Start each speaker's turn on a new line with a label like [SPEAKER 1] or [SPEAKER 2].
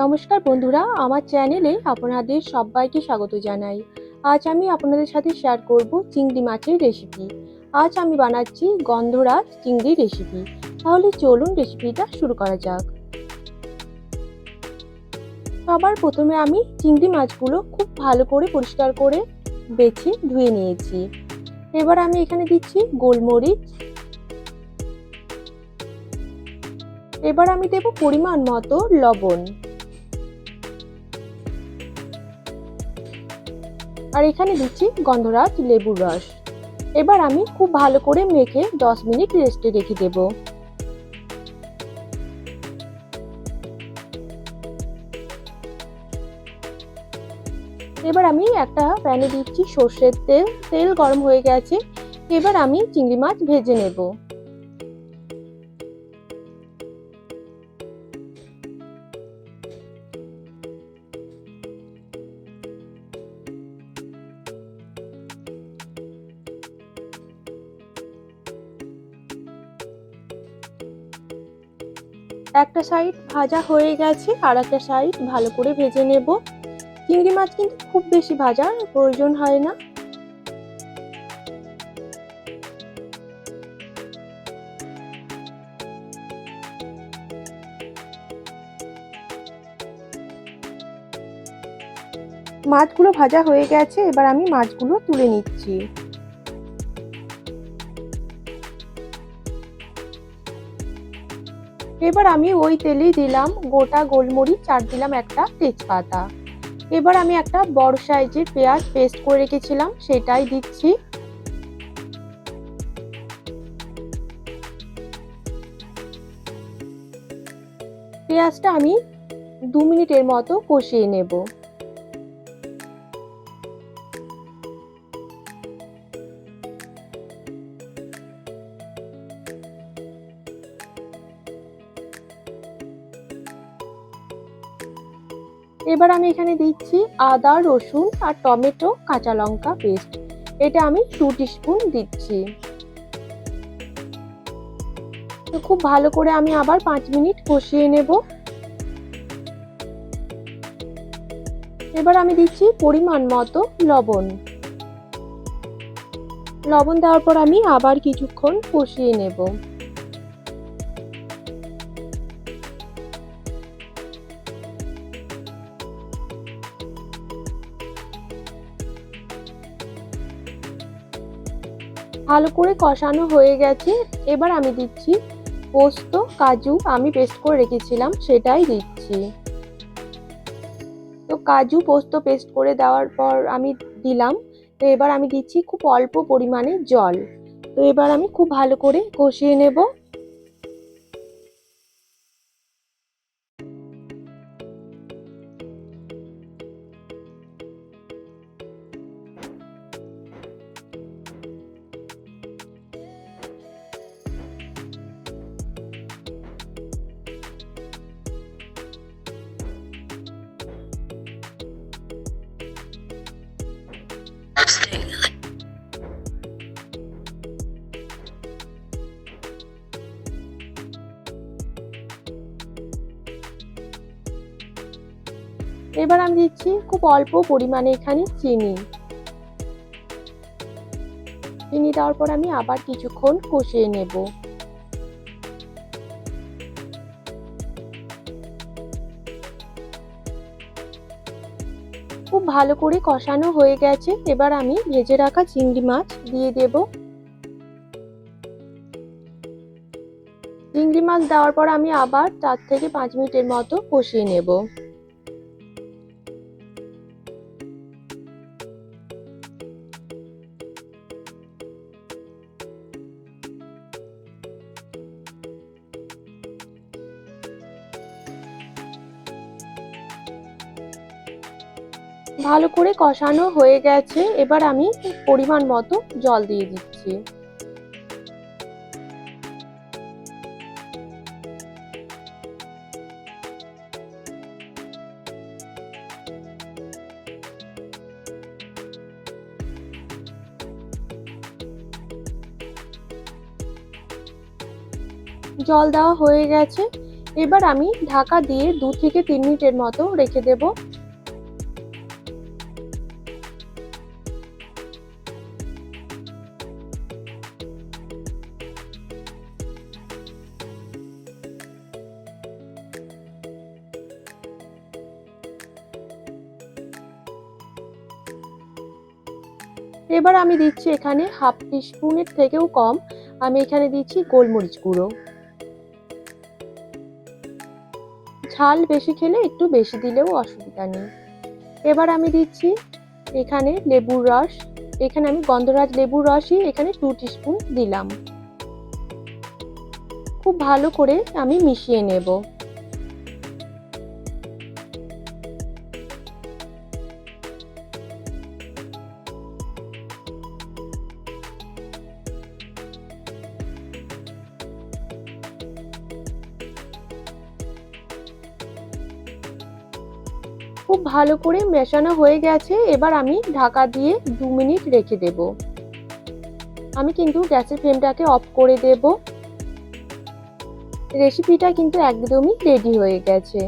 [SPEAKER 1] নমস্কার বন্ধুরা, আমার চ্যানেলে আপনাদের সবাইকে স্বাগত জানাই। আজ আমি আপনাদের সাথে শেয়ার করব চিংড়ি মাছের রেসিপি আজ আমি বানাচ্ছি গন্ধরাজ চিংড়ি রেসিপি তাহলে চলুন রেসিপিটা শুরু করা যাক। সবার প্রথমে আমি চিংড়ি মাছগুলো খুব ভালো করে পরিষ্কার করে বেছে ধুয়ে নিয়েছি। এবার আমি এখানে দিচ্ছি গোলমরিচ। এবার আমি দেব পরিমাণ মতো লবণ। আর এখানে দিচ্ছি গন্ধরাজ লেবুর রস। এবার আমি খুব ভালো করে মেখে দশ মিনিট রেস্টে রেখে দেব। এবার আমি একটা প্যানে দিচ্ছি সর্ষের তেল। তেল গরম হয়ে গেছে। এবার আমি চিংড়ি মাছ ভেজে নেব। একটা সাইড ভাজা হয়ে গেছে আর একটা সাইড ভালো করে ভেজে নেব। চিংড়ি মাছ কিন্তু খুব বেশি ভাজার প্রয়োজন হয় না। মাছগুলো ভাজা হয়ে গেছে, এবার আমি মাছগুলো তুলে নিচ্ছি। এবার আমি ওই তেলেই দিলাম গোটা গোলমরিচ চার দিলাম একটা তেজপাতা। এবার আমি একটা বড় সাইজের পেঁয়াজ পেস্ট করে রেখেছিলাম, সেটাই দিচ্ছি। পেঁয়াজটা আমি দু মিনিটের মতো কষিয়ে নেব। এবার আমি এখানে দিচ্ছি আদা, রসুন আর টমেটো, কাঁচা লঙ্কা পেস্ট এটা আমি টু স্পুন দিচ্ছি। খুব ভালো করে আমি আবার পাঁচ মিনিট কষিয়ে নেব। এবার আমি দিচ্ছি পরিমাণ মতো লবণ। লবণ দেওয়ার পর আমি আবার কিছুক্ষণ কষিয়ে নেব। ভালো করে কষানো হয়ে গেছে। এবার আমি দিচ্ছি পোস্ত, কাজু আমি পেস্ট করে রেখেছিলাম, সেটাই দিচ্ছি। তো কাজু পোস্ত পেস্ট করে দেওয়ার পর আমি দিলাম। তো এবার আমি দিচ্ছি খুব অল্প পরিমাণে জল। তো এবার আমি খুব ভালো করে কষিয়ে নেব। এবার আমি দিচ্ছি খুব অল্প পরিমাণে এখানে চিনি। চিনি দেওয়ার পর আমি আবার কিছুক্ষণ কষিয়ে নেব। খুব ভালো করে কষানো হয়ে গেছে। এবার আমি ভেজে রাখা চিংড়ি মাছ দিয়ে দেব। চিংড়ি মাছ দেওয়ার পর আমি আবার চার থেকে পাঁচ মিনিটের মতো কষিয়ে নেব। ভালো করে কষানো হয়ে গেছে। এবার আমি পরিমাণ মতো জল দিয়ে দিচ্ছি। জল দেওয়া হয়ে গেছে। এবার আমি ঢাকা দিয়ে দু থেকে তিন মিনিটের মতো রেখে দেব। এবার আমি দিচ্ছি এখানে হাফ টিস্পুনের থেকেও কম। আমি এখানে দিচ্ছি গোলমরিচ গুঁড়ো। ঝাল বেশি খেলে একটু বেশি দিলেও অসুবিধা নেই। এবার আমি দিচ্ছি এখানে লেবুর রস। এখানে আমি গন্ধরাজ লেবুর রসই এখানে টু টিস্পুন দিলাম। খুব ভালো করে আমি মিশিয়ে নেব। খুব ভালো করে মেশানো হয়ে গেছে, এবার আমি ঢাকা দিয়ে দু মিনিট রেখে দেব। আমি কিন্তু গ্যাসের ফ্লেমটাকে অফ করে দেব। রেসিপিটা কিন্তু একদমই রেডি হয়ে গেছে।